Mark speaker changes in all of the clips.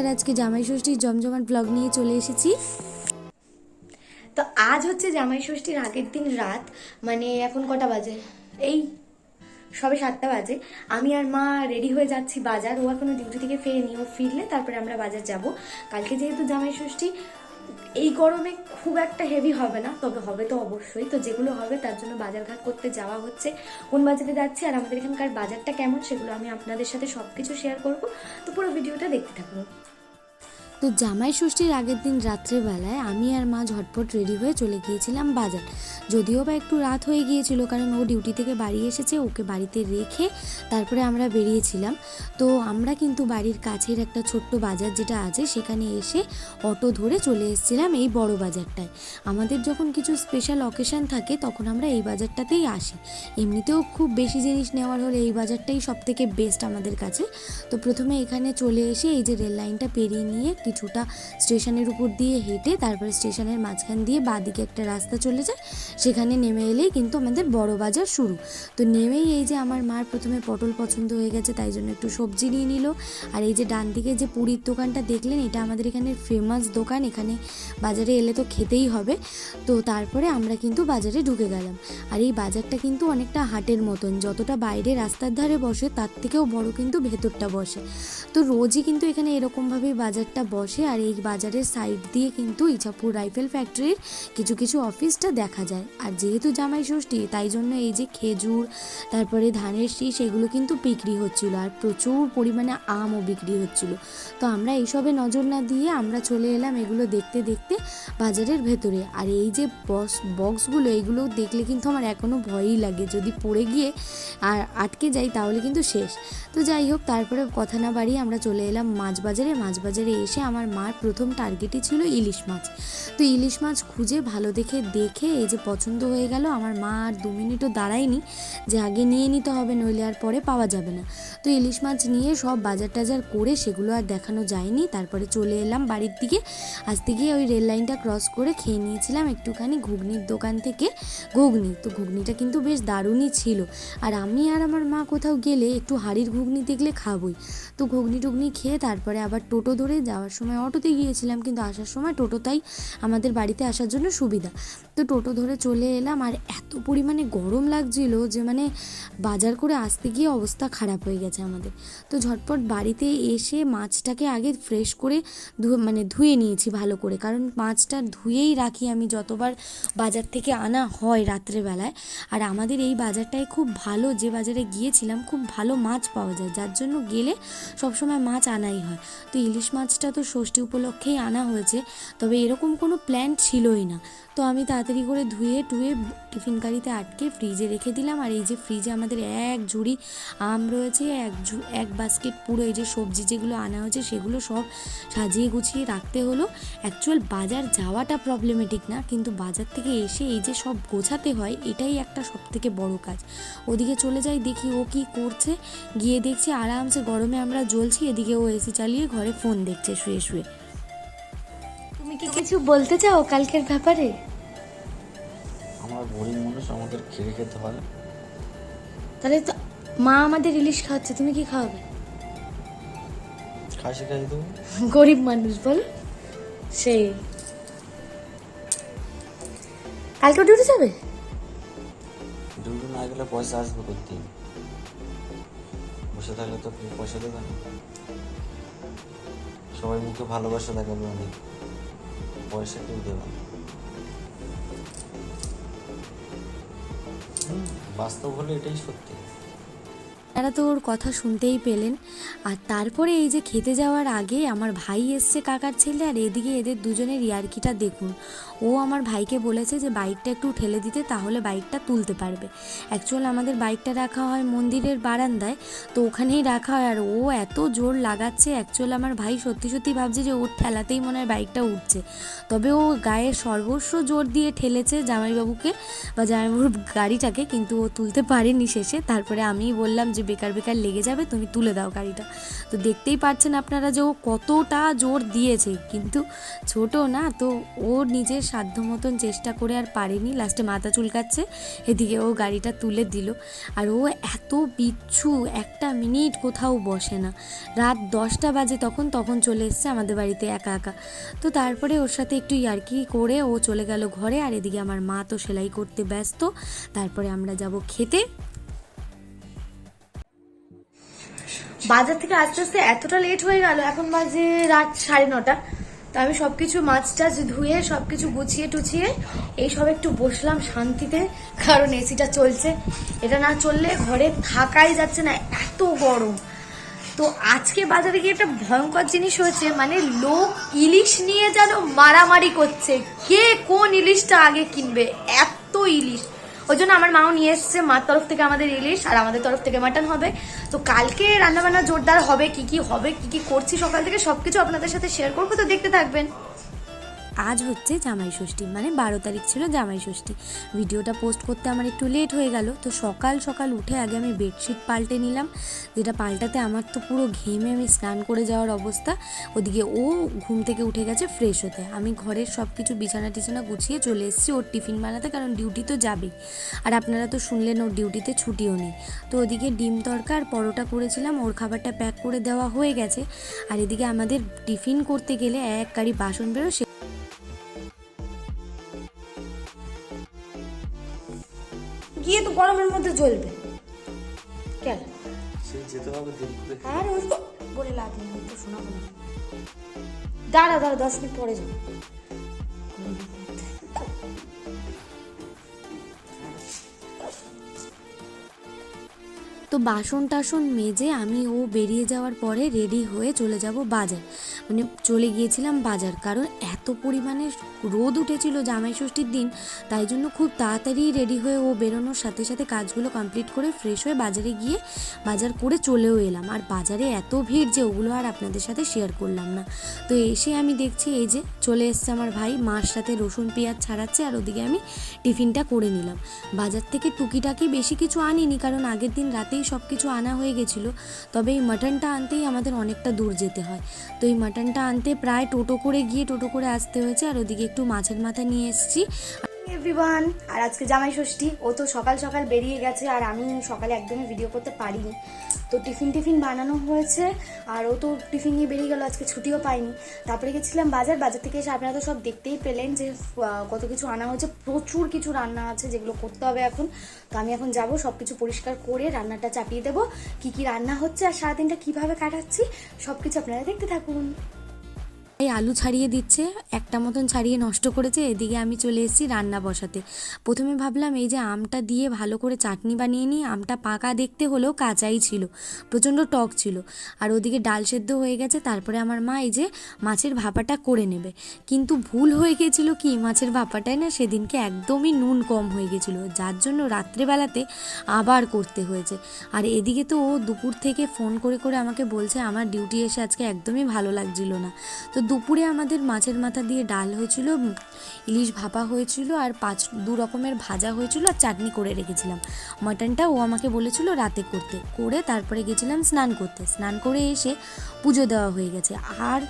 Speaker 1: আর আজকে জামাই ষষ্ঠীর জমজমাট ব্লগ নিয়ে চলে এসেছি। তো আজ হচ্ছে জামাই ষষ্ঠীর আগের দিন রাত মানে এখন কটা বাজে? এই সবে সাতটা বাজে। আমি আর মা রেডি হয়ে যাচ্ছি বাজার। ও এখনও ডিউটি থেকে ফেরেনি। ও ফিরলে তারপরে আমরা বাজার যাব। কালকে যেহেতু জামাই ষষ্ঠী, এই গরমে খুব একটা হেভি হবে না, তবে হবে তো অবশ্যই। তো যেগুলো হবে তার জন্য বাজারঘাট করতে যাওয়া হচ্ছে। কোন বাজারে যাচ্ছি আর আমাদের এখানকার বাজারটা কেমন সেগুলো আমি আপনাদের সাথে সব কিছু শেয়ার করব। তো পুরো ভিডিওটা দেখতে থাকুন। তো জামাই ষষ্ঠীর আগের দিন রাত্রেবেলায় আমি আর মা ঝটপট রেডি হয়ে চলে গিয়েছিলাম বাজার। যদিও বা একটু রাত হয়ে গিয়েছিল, কারণ ও ডিউটি থেকে বাড়ি এসেছে, ওকে বাড়িতে রেখে তারপরে আমরা বেরিয়েছিলাম। তো আমরা কিন্তু বাড়ির কাছের একটা ছোট্ট বাজার যেটা আছে, সেখানে এসে অটো ধরে চলে এসেছিলাম এই বড় বাজারটায়। আমাদের যখন কিছু স্পেশাল অকেশন থাকে, তখন আমরা এই বাজারটাতেই আসি। এমনিতেও খুব বেশি জিনিস নেওয়ার হলে এই বাজারটাই সব থেকে বেস্ট আমাদের কাছে। তো প্রথমে এখানে চলে এসে এই যে রেল লাইনটা পেরিয়ে নিয়ে কিছুটা স্টেশনের উপর দিয়ে হেঁটে তারপরে স্টেশনের মাঝখান দিয়ে বাঁদিকে একটা রাস্তা চলে যায়। সেখানে নেমে এলেই কিন্তু আমাদের বড় বাজার শুরু। তো নেমেই এই যে আমার মার প্রথমে পটল পছন্দ হয়ে গেছে, তাই জন্য একটু সবজি নিয়ে নিল। আর এই যে ডান দিকে যে পুরীর দোকানটা দেখলেন, এটা আমাদের এখানে ফেমাস দোকান। এখানে বাজারে এলে তো খেতেই হবে। তো তারপরে আমরা কিন্তু বাজারে ঢুকে গেলাম। আর এই বাজারটা কিন্তু অনেকটা হাটের মতন। যতটা বাইরে রাস্তার ধারে বসে, তার থেকেও বড় কিন্তু ভেতরটা বসে। তো রোজই কিন্তু এখানে এরকমভাবেই বাজারটা বসে আর এই বাজারের সাইড দিয়ে কিন্তু ইছাপুর রাইফেল ফ্যাক্টরির কিছু কিছু অফিসটা দেখা যায়। আর যেহেতু জামাই ষষ্ঠী, তাই জন্য এই যে খেজুর, তারপরে ধানের শীষ, এগুলো কিন্তু বিক্রি হচ্ছিল। আর প্রচুর পরিমাণে আমও বিক্রি হচ্ছিল। তো আমরা এইসবে নজর না দিয়ে আমরা চলে এলাম এগুলো দেখতে দেখতে বাজারের ভেতরে। আর এই যে বক্স বক্সগুলো এগুলো দেখলে কিন্তু আমার এখনও ভয়ই লাগে। যদি পড়ে গিয়ে আর আটকে যাই, তাহলে কিন্তু শেষ। তো যাই হোক, তারপরে কথা না বাড়িয়ে আমরা চলে এলাম মাছ বাজারে মাছ বাজারে এসে আমার মার প্রথম টার্গেটই ছিল ইলিশ মাছ। তো ইলিশ মাছ খুঁজে ভালো দেখে দেখে এই যে পছন্দ হয়ে গেল, আমার মা আর দু মিনিটও দাঁড়ায়নি যে আগে নিয়ে নিতে হবে, নইলে আর পরে পাওয়া যাবে না। তো ইলিশ মাছ নিয়ে সব বাজার টাজার করে সেগুলো আর দেখানো যায়নি। তারপরে চলে এলাম বাড়ির দিকে। আসতে গিয়ে ওই রেল লাইনটা ক্রস করে খেয়ে নিয়েছিলাম একটুখানি ঘুগনির দোকান থেকে ঘুগনি। তো ঘুগনিটা কিন্তু বেশ দারুণই ছিল। আর আমি আর আমার মা কোথাও গেলে একটু হাড়ির ঘুগনি দেখলে খাবই। তো ঘুগনি টুগনি খেয়ে তারপরে আবার টোটো ধরে যাওয়ার সময় অটোতে গিয়েছিলাম, কিন্তু আসার সময় টোটোটাই আমাদের বাড়িতে আসার জন্য সুবিধা। তো টোটো ধরে চলে এলাম আর এত পরিমাণে গরম লাগছিল যে মানে বাজার করে আসতে গিয়ে অবস্থা খারাপ হয়ে গেছে আমাদের। তো ঝটপট বাড়িতে এসে মাছটাকে আগে ফ্রেশ করে মানে ধুয়ে নিয়েছি ভালো করে। কারণ মাছটা ধুয়েই রাখি আমি যতবার বাজার থেকে আনা হয় রাত্রেবেলায়। আর আমাদের এই বাজারটায় খুব ভালো, যে বাজারে গিয়েছিলাম, খুব ভালো মাছ পাওয়া যায়। যার জন্য গেলে সবসময় মাছ আনাই হয়। তো ইলিশ মাছটা তো ষষ্ঠী উপলক্ষেই আনা হয়েছে তবে এরকম কোনো প্ল্যান ছিলই না। তো আমি তাড়াতাড়ি করে ধুয়ে টুয়ে টিফিন গাড়িতে আটকে ফ্রিজে রেখে দিলাম। আর এই যে ফ্রিজে আমাদের এক ঝুড়ি আম রয়েছে, এক এক বাস্কেট পুরো এই যে সবজি যেগুলো আনা হয়েছে সেগুলো সব সাজিয়ে গুছিয়ে রাখতে হলো। অ্যাকচুয়াল বাজার যাওয়াটা প্রবলেমেটিক না, কিন্তু বাজার থেকে এসে এই যে সব গোছাতে হয়, এটাই একটা সব থেকে বড় কাজ। ওদিকে চলে যাই, দেখি ও কি করছে। গিয়ে দেখছি আরামসে গরমে আমরা জ্বলছি, এদিকে ও এসি চালিয়ে ঘরে ফোন দেখছে শুয়ে শুয়ে। তুমি কি কিছু বলতে চাও কালকের ব্যাপারে?
Speaker 2: আমরা গরিব মানুষ আমাদের খেয়ে খেতে হয়।
Speaker 1: তাহলে তো মা আমাদের ইলিশ খাওয়াচ্ছে তুমি কি খাওয়াবে?
Speaker 2: খাসি খাই দেবো।
Speaker 1: গরিব মানুষ বল। সেই কালকে ডিউটি যাবে?
Speaker 2: ডিউটি না গেলে পয়সা আসবে করতে বসে থাকলে তো পয়সা দেবে না। সবাই মুখে ভালোবাসা দেখাবে অনেক। পয়সা কেউ দেবে না। বাস্তব হলে এটাই সত্যি।
Speaker 1: তারা তো ওর কথা শুনতেই পেলেন। আর তারপরে এই যে খেতে যাওয়ার আগে আমার ভাই এসছে কাকার ছেলে, আর এদিকে এদের দুজনের ইয়ার্কিটা দেখুন। ও আমার ভাইকে বলেছে যে, বাইকটা একটু ঠেলে দিতে, তাহলে বাইকটা তুলতে পারবে। অ্যাকচুয়াল আমাদের বাইকটা রাখা হয় মন্দিরের বারান্দায়, তো ওখানেই রাখা হয়। আর ও এত জোর লাগাচ্ছে, অ্যাকচুয়াল আমার ভাই সত্যি সত্যি ভাবছে যে, ওর ঠেলাতেই মনে হয় বাইকটা উঠছে। তবে ও গায়ে সর্বস্ব জোর দিয়ে ঠেলেছে জামাইবাবুকে, বা জামাইবাবুর গাড়িটাকে, কিন্তু ও তুলতে পারেনি শেষে। তারপরে আমি বললাম যে যে বেকার বেকার লেগে যাবে, তুমি তুলে দাও গাড়িটা। তো দেখতেই পাচ্ছেন আপনারা যে ও কতটা জোর দিয়েছে। কিন্তু ছোট না, তো ও নিজের সাধ্য মতন চেষ্টা করে আর পারেনি। লাস্টে মাথা চুলকাচ্ছে, এদিকে ও গাড়িটা তুলে দিল। আর ও এত বিচ্ছু, একটা মিনিট কোথাও বসে না। রাত দশটা বাজে তখন তখন চলে এসছে আমাদের বাড়িতে একা একা। তো তারপরে ওর সাথে একটু ইয়ার্কি করে ও চলে গেল ঘরে। আর এদিকে আমার মা তো সেলাই করতে ব্যস্ত। তারপরে আমরা যাব খেতে। বাজার থেকে আস্তে আস্তে এতটা লেট হয়ে গেল, এখন বাজে রাত সাড়ে নটা। তো আমি সব কিছু মাছ টাছ ধুয়ে সব কিছু গুছিয়ে টুছিয়ে এইসব একটু বসলাম শান্তিতে, কারণ এসিটা চলছে। এটা না চললে ঘরে থাকাই যাচ্ছে না, এত গরম। তো আজকে বাজারে গিয়ে একটা ভয়ঙ্কর জিনিস হয়েছে মানে লোক ইলিশ নিয়ে যেন মারামারি করছে। কে কোন ইলিশটা আগে কিনবে? এত ইলিশ। ওই জন্য আমার মাও নিয়ে এসছে, মার তরফ থেকে আমাদের ইলিশ আর আমাদের তরফ থেকে মাটন হবে। তো কালকে রান্নাবান্না জোরদার হবে, কি কি হবে, কি কি করছি সকাল থেকে সবকিছু আপনাদের সাথে শেয়ার করব, তো দেখতে থাকবেন। আজ হচ্ছে জামাই ষষ্ঠী মানে বারো তারিখ ছিল জামাই ষষ্ঠী। ভিডিওটা পোস্ট করতে আমার একটু লেট হয়ে গেল, তো সকাল সকাল উঠে আগে আমি বেডশিট পাল্টে নিলাম, যেটা পাল্টাতে আমার তো পুরো ঘেমে আমি স্নান করে যাওয়ার অবস্থা। ওদিকে ও ঘুম থেকে উঠে গেছে ফ্রেশ হতে। আমি ঘরের সব কিছু বিছানা টিছানা গুছিয়ে চলে এসেছি ওর টিফিন বানাতে, কারণ ডিউটি তো যাবেই। আর আপনারা তো শুনলেন ওর ডিউটিতে ছুটিও নেই। তো ওদিকে ডিম তরকা আর পরোটা করেছিলাম, ওর খাবারটা প্যাক করে দেওয়া হয়ে গেছে। আর এদিকে আমাদের টিফিন করতে গেলে এক গাড়ি বাসন বেরো জ্বলবে। কেন?
Speaker 2: সেই যেতে হবে দেরি করে
Speaker 1: আর ওই তো বলে লাভ নেই তো শোনাবো না। দাঁড়া দাঁড়া দশ মিনিট পরে যাব। তো বাসন টাসন মেজে আমি ও বেরিয়ে যাওয়ার পরে রেডি হয়ে চলে যাব বাজার। মানে চলে গিয়েছিলাম বাজার, কারণ এত পরিমাণে রোদ উঠেছিল জামাই ষষ্ঠীর দিন, তাই জন্য খুব তাড়াতাড়ি রেডি হয়ে ও বেরোনোর সাথে সাথে কাজগুলো কমপ্লিট করে ফ্রেশ হয়ে বাজারে গিয়ে বাজার করে চলেও এলাম। আর বাজারে এত ভিড় যে ওগুলো আর আপনাদের সাথে শেয়ার করলাম না। তো এসে আমি দেখছি এই যে চলে এসছে আমার ভাই, মার সাথে রসুন পেঁয়াজ ছাড়াচ্ছে আর ওদিকে আমি টিফিনটা করে নিলাম। বাজার থেকে টুকিটাকি বেশি কিছু আনিনি, কারণ আগের দিন রাতেই সব কিছু আনা হয়ে গেছিল। তবে এই মাটনটা আনতেই আমাদের অনেকটা দূর যেতে হয়। তো এই মাটনটা আনতে প্রায় টোটো করে গিয়ে টোটো করে আসতে হয়েছে। আর ওদিকে একটু মাছের মাথা নিয়ে এসেছি। এভরিওয়ান আর আজকে জামাই ষষ্ঠী। ও তো সকাল সকাল বেরিয়ে গেছে আর আমি সকালে একদমই ভিডিও করতে পারিনি। তো টিফিন টিফিন বানানো হয়েছে। আর ও তো টিফিন নিয়ে বেরিয়ে গেল, আজকে ছুটিও পাইনি। তারপরে গেছিলাম বাজার। বাজার থেকে এসে আপনারা তো সব দেখতেই পেলেন যে কত কিছু আনা হয়েছে। প্রচুর কিছু রান্না আছে যেগুলো করতে হবে এখন। তো আমি এখন যাব, সব কিছু পরিষ্কার করে রান্নাটা চাপিয়ে দেবো। কি কি রান্না হচ্ছে আর সারাদিনটা কীভাবে কাটাচ্ছি, সব কিছু আপনারা দেখতে থাকুন। এই আলু ছাড়িয়ে দিচ্ছে, একটা মতন ছাড়িয়ে নষ্ট করেছে, এদিকে আমি চলে এসেছি রান্না বসাতে। প্রথমে ভাবলাম এই যে আমটা দিয়ে ভালো করে চাটনি বানিয়ে নিই, আমটা পাকা দেখতে হলেও কাঁচাই ছিল, প্রচণ্ড টক ছিল। আর ওদিকে ডাল সেদ্ধ হয়ে গেছে, তারপরে আমার মা এই যে মাছের ভাপাটা করে নেবে। কিন্তু ভুল হয়ে গেছিল কি, মাছের ভাপাটায় না সেদিনকে একদমই নুন কম হয়ে গেছিল, যার জন্য রাত্রেবেলাতে আবার করতে হয়েছে। আর এদিকে তো ও দুপুর থেকে ফোন করে করে আমাকে বলছে, আমার ডিউটি এসে আজকে একদমই ভালো লাগছিল না। তো দুপুরে আমাদের মাছের মাথা দিয়ে ডাল হয়েছিল ইলিশ ভাপা হয়েছিল আর পাঁচ দু রকমের ভাজা হয়েছিল আর চাটনি করে রেখেছিলাম। মাটনটা ও আমাকে বলেছিল রাতে করতে। করে তারপরে গেছিলাম স্নান করতে। স্নান করে এসে পুজো দেওয়া হয়ে গেছে। আর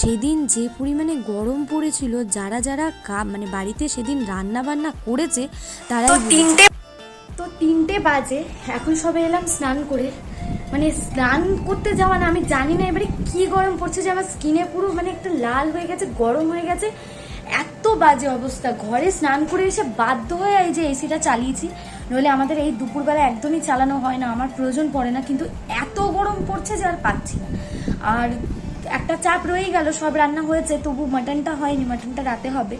Speaker 1: সেদিন যে পরিমাণে গরম পড়েছিল যারা যারা কা মানে বাড়িতে সেদিন রান্না বান্না করেছে তারা তিনটে তো তিনটে বাজে এখন সবে এলাম স্নান করে। মানে স্নান করতে যাওয়া না, আমি জানি না এবারে কি গরম পড়ছে যে আমার স্কিনে পুরো মানে একটা লাল হয়ে গেছে, গরম হয়ে গেছে। এত বাজে অবস্থা। ঘরে স্নান করে এসে বাধ্য হয়ে এই যে এসিটা চালিয়েছি। নইলে আমাদের এই দুপুরবেলা একদমই চালানো হয় না, আমার প্রয়োজন পড়ে না, কিন্তু এত গরম পড়ছে যে আর পাচ্ছি না। আর একটা চাপ রয়েই গেল, সব রান্না হয়েছে, তবু মাটনটা হয়নি মাটনটা রাতে হবে।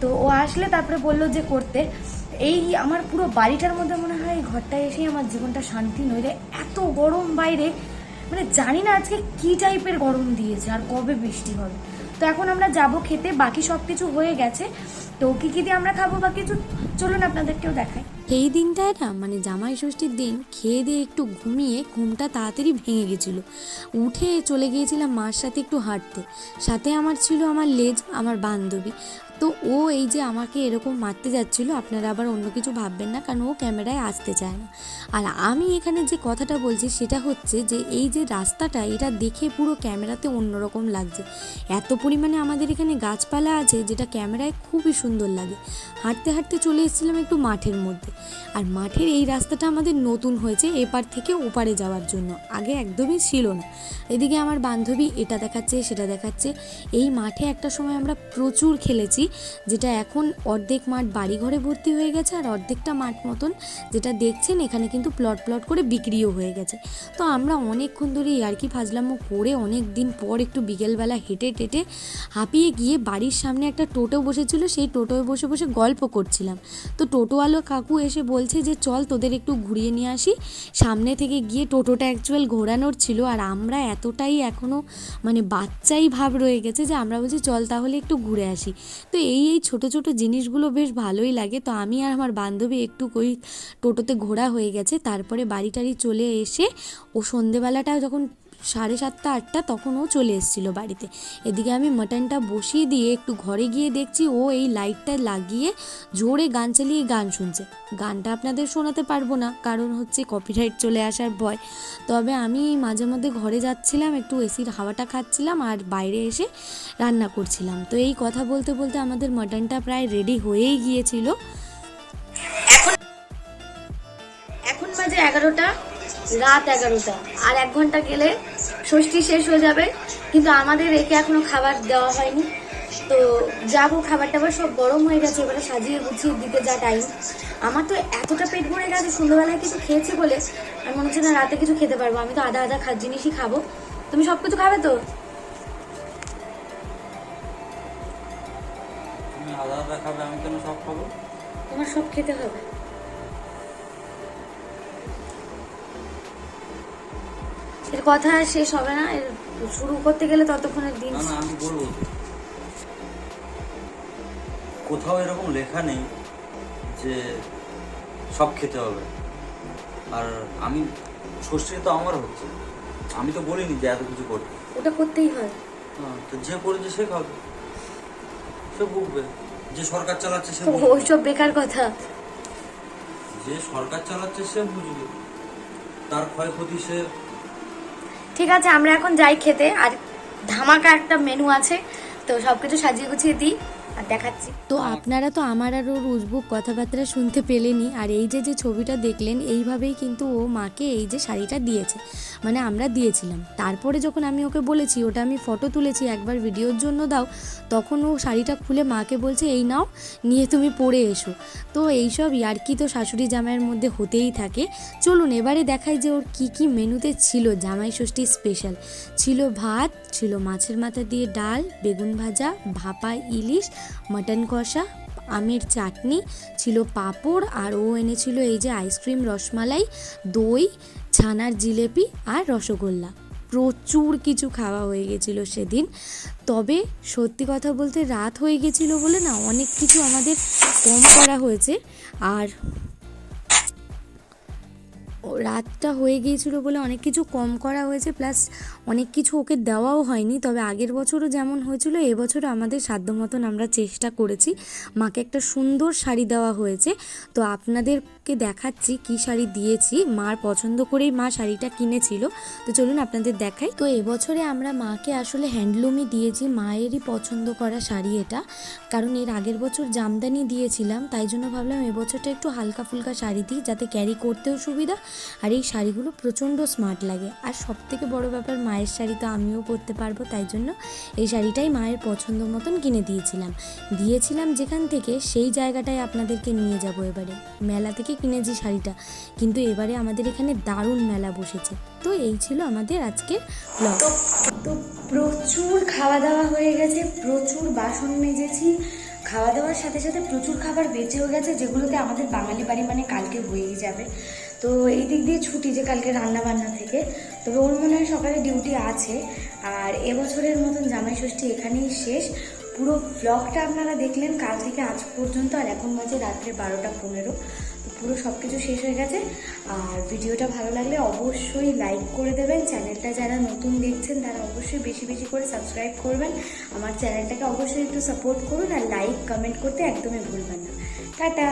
Speaker 1: তো ও আসলে তারপরে বলল যে করতে। এই আমার পুরো বাড়িটার মধ্যে মনে হয় এই ঘরটায় এসেই আমার জীবনটা শান্তি নইলে এত গরম বাইরে। মানে জানি না আজকে কি টাইপের গরম দিয়েছে আর কবে বৃষ্টি হবে। তো এখন আমরা যাব খেতে, বাকি সব কিছু হয়ে গেছে। তো কি কি দিয়ে আমরা খাব বা কিছু? চলুন আপনাদেরকেও দেখাই। এই দিনটায় না মানে জামাই ষষ্ঠীর দিন খেয়ে দিয়ে একটু ঘুমিয়ে ঘুমটা তাড়াতাড়ি ভেঙে গেছিল। উঠে চলে গিয়েছিলাম মার সাথে একটু হাঁটতে। সাথে আমার ছিল আমার লেজ, আমার বান্ধবী। তো ও এই যে আমাকে এরকম মারতে যাচ্ছিল, আপনারা আবার অন্য কিছু ভাববেন না, কারণ ও ক্যামেরায় আসতে চায় না। আর আমি এখানে যে কথাটা বলছি সেটা হচ্ছে যে এই যে রাস্তাটা, এটা দেখে পুরো ক্যামেরাতে অন্যরকম লাগছে। এত পরিমাণে আমাদের এখানে গাছপালা আছে যেটা ক্যামেরায় খুবই সুন্দর লাগে। হাঁটতে হাঁটতে চলে এসেছিলাম একটু মাঠের মধ্যে। আর মাঠের এই রাস্তাটা আমাদের নতুন হয়েছে এপার থেকে ওপারে যাওয়ার জন্য। আগে একদমই ছিল না। এদিকে আমার বান্ধবী এটা দেখাচ্ছে, সেটা দেখাচ্ছে। এই মাঠে একটা সময় আমরা প্রচুর খেলেছি। যেটা এখন অর্ধেক মাঠ বাড়িঘরে ভর্তি হয়ে গেছে আর অর্ধেকটা মাঠ মতন যেটা দেখছেন, এখানে কিন্তু প্লট প্লট করে বিক্রিও হয়ে গেছে। তো আমরা অনেকক্ষণ ধরে আর কি ফাজলামো করে অনেক দিন পর একটু বিকেলবেলা হেঁটে টেটে হাঁপিয়ে গিয়ে বাড়ির সামনে একটা টোটো বসেছিল, সেই টোটোয় বসে বসে গল্প করছিলাম। তো টোটোওয়ালো কাকু এসে বলছে যে, চল তোদের একটু ঘুরিয়ে নিয়ে আসি। সামনে থেকে গিয়ে টোটোটা অ্যাকচুয়াল ঘোরানোর ছিল আর আমরা এতটাই এখনও মানে বাচ্চাই ভাব রয়ে গেছে যে আমরা বলছি, চল তাহলে একটু ঘুরে আসি। তো এই এই ছোট ছোট জিনিসগুলো বেশ ভালোই লাগে। তো আমি আর আমার বান্ধবী একটু ওই টোটোতে ঘোরা হয়ে গেছে। তারপরে বাড়ি টাড়ি চলে এসে ও সন্ধেবেলাটা যখন সাড়ে সাতটা, আটটা তখন ও চলে এসেছিল বাড়িতে। এদিকে আমি মাটনটা বসিয়ে দিয়ে একটু ঘরে গিয়ে দেখছি ও এই লাইটটা লাগিয়ে জোরে গান চালিয়ে গান শুনছে। গানটা আপনাদের শোনাতে পারব না, কারণ হচ্ছে কপিরাইট চলে আসার ভয়। তবে আমি মাঝে মধ্যে ঘরে যাচ্ছিলাম, একটু এসির হাওয়াটা খাচ্ছিলাম আর বাইরে এসে রান্না করছিলাম। তো এই কথা বলতে বলতে আমাদের মাটনটা প্রায় রেডি হয়েই গিয়েছিল। এখন বাজে এগারোটা। রাত এগারোটা। আর এক ঘণ্টা গেলে ষষ্ঠী শেষ হয়ে যাবে। কিন্তু আমাদের একে এখনও খাবার দেওয়া হয়নি। তো যাব খাবার টাবার সব গরম হয়ে গেছে। এবারে সাজিয়ে গুছিয়ে দিতে যা টাইম আমার তো এতটা পেট ভরে গেছে সন্ধ্যাবেলায় কিছু খেয়েছি বলে। আমি মনে হচ্ছে না রাতে কিছু খেতে পারব। আমি তো আধা আধা খা জিনিসই খাব। তুমি সব কিছু খাবে তো?
Speaker 2: তুমি আলাদা আলাদা খাবে আমি কেন সব খাব?
Speaker 1: তোমার সব খেতে হবে। এর কথা আর শেষ হবে না। এর শুরু করতে গেলে ততক্ষণের দিন।
Speaker 2: না আমি বলব তো। কোথাও এরকম লেখা নেই যে সব খেতে হবে। আর আমি ষষ্ঠী তো আমার হচ্ছে। আমি তো বলিনি যে এত কিছু করতে।
Speaker 1: ওটা করতেই হয়।
Speaker 2: তো যে করেছে সে খাবে। সে ভুগবে। যে সরকার চালাচ্ছে সে।
Speaker 1: ওইসব বেকার কথা।
Speaker 2: যে সরকার চালাচ্ছে সে বুঝবে। তার ক্ষয়ক্ষতি সে
Speaker 1: ঠিক আছে, আমরা এখন যাই খেতে। আর ধামাকা একটা মেনু আছে, তো সব কিছু সাজিয়ে গুছিয়ে দিই। দেখাচ্ছি। তো আপনারা তো আমার আর ওর উজবুক কথাবার্তা শুনতে পেলেনি আর এই যে যে ছবিটা দেখলেন, এইভাবেই কিন্তু ও মাকে এই যে শাড়িটা দিয়েছে। মানে আমরা দিয়েছিলাম। তারপরে যখন আমি ওকে বলেছি, ওটা আমি ফটো তুলেছি, একবার ভিডিওর জন্য দাও, তখন ও শাড়িটা খুলে মাকে বলছে, এই নাও, নিয়ে তুমি পরে এসো। তো এইসব ইয়ার্কি তো শাশুড়ি জামাইয়ের মধ্যে হতেই থাকে। চলুন, এবারে দেখাই যে ওর কি কি মেনুতে ছিল জামাই ষষ্ঠী স্পেশাল ছিল ভাত, ছিল মাছের মাথা দিয়ে ডাল, বেগুন ভাজা, ভাপা, ইলিশ মাটন কষা, আমের চাটনি ছিল পাঁপড় আর ও এনেছিল এই যে আইসক্রিম রসমালাই, দই, ছানার জিলেপি আর রসগোল্লা। প্রচুর কিছু খাওয়া হয়ে গেছিল সেদিন। তবে সত্যি কথা বলতে রাত হয়ে গেছিল বলে না, অনেক কিছু আমাদের কম করা হয়েছে। আর রাতটা হয়ে গিয়েছিল বলে অনেক কিছু কম করা হয়েছে, প্লাস অনেক কিছু ওকে দেওয়াও হয়নি। তবে আগের বছরও যেমন হয়েছিল, এবছরও আমাদের সাধ্য মতন আমরা চেষ্টা করেছি। মাকে একটা সুন্দর শাড়ি দেওয়া হয়েছে। তো আপনাদেরকে দেখাচ্ছি কি শাড়ি দিয়েছি। মার পছন্দ করেই মা শাড়িটা কিনেছিল। তো চলুন আপনাদের দেখাই। তো এবছরে আমরা মাকে আসলে হ্যান্ডলুমই দিয়েছি। মায়েরই পছন্দ করা শাড়ি এটা। কারণ এর আগের বছর জামদানি দিয়েছিলাম। তাই জন্য ভাবলাম এবছরটা একটু হালকা ফুলকা শাড়ি দিই, যাতে ক্যারি করতেও সুবিধা। আর এই শাড়িগুলো প্রচণ্ড স্মার্ট লাগে। আর সব থেকে বড় ব্যাপার, মায়ের শাড়ি তো আমিও পরতে পারব। তাই জন্য এই শাড়িটাই মায়ের পছন্দ মতন কিনে দিয়েছিলাম। দিয়েছিলাম যেখান থেকে, সেই জায়গাটায় আপনাদেরকে নিয়ে যাব এবারে। মেলা থেকে কিনেছি শাড়িটা। কিন্তু এবারে আমাদের এখানে দারুণ মেলা বসেছে। তো এই ছিল আমাদের আজকের ব্লগ তো প্রচুর খাওয়া দাওয়া হয়ে গেছে, প্রচুর বাসন মেজেছি। খাওয়া দাওয়ার সাথে সাথে প্রচুর খাবার বেঁচেও গেছে, যেগুলোতে আমাদের বাঙালি বাড়ি মানে কালকে হয়েই যাবে। তো এই দিক দিয়ে ছুটি যে কালকে রান্না বান্না থেকে। তবে ওর মনে হয় সকালে ডিউটি আছে। আর এবছরের মতন জামাই ষষ্ঠী এখানেই শেষ। পুরো ব্লগটা আপনারা দেখলেন কাল থেকে আজ পর্যন্ত, আর এখন বাজে রাত্রে বারোটা পনেরো। পুরো সব কিছু শেষ হয়ে গেছে। আর ভিডিওটা ভালো লাগলে অবশ্যই লাইক করে দেবেন। চ্যানেলটা যারা নতুন দেখছেন, তারা অবশ্যই বেশি বেশি করে সাবস্ক্রাইব করবেন। আমার চ্যানেলটাকে অবশ্যই একটু সাপোর্ট করুন আর লাইক কমেন্ট করতে একদমই ভুলবেন না। টাটা!